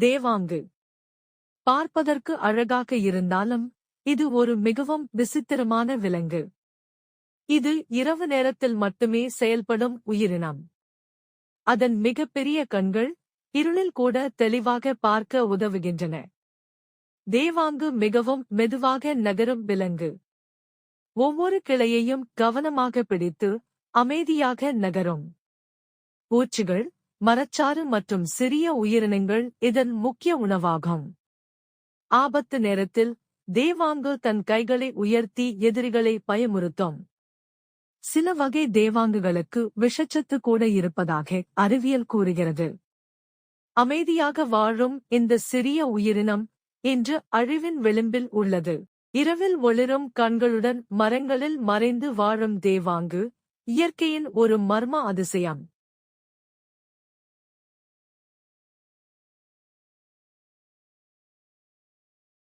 தேவாங்கு. பார்ப்பதற்கு அழகாக இருந்தாலும் இது ஒரு மிகவும் விசித்திரமான விலங்கு. இது இரவு நேரத்தில் மட்டுமே செயல்படும் உயிரினம். அதன் மிகப்பெரிய கண்கள் இருளில் கூட தெளிவாக பார்க்க உதவுகின்றன. தேவாங்கு மிகவும் மெதுவாக நகரும் விலங்கு. ஒவ்வொரு கிளையையும் கவனமாக பிடித்து அமைதியாக நகரும். பூச்சிகள் மரச்சாறு மற்றும் சிறிய உயிரினங்கள் இதன் முக்கிய உணவாகும். ஆபத்து நேரத்தில் தேவாங்கு தன் கைகளை உயர்த்தி எதிரிகளை பயமுறுத்தும். சில வகை தேவாங்குகளுக்கு விஷச்சத்து கூட இருப்பதாக அறிவியல் கூறுகிறது. அமைதியாக வாழும் இந்த சிறிய உயிரினம் இன்று அழிவின் விளிம்பில் உள்ளது. இரவில் ஒளிரும் கண்களுடன் மரங்களில் மறைந்து வாழும் தேவாங்கு இயற்கையின் ஒரு மர்ம அதிசயம்.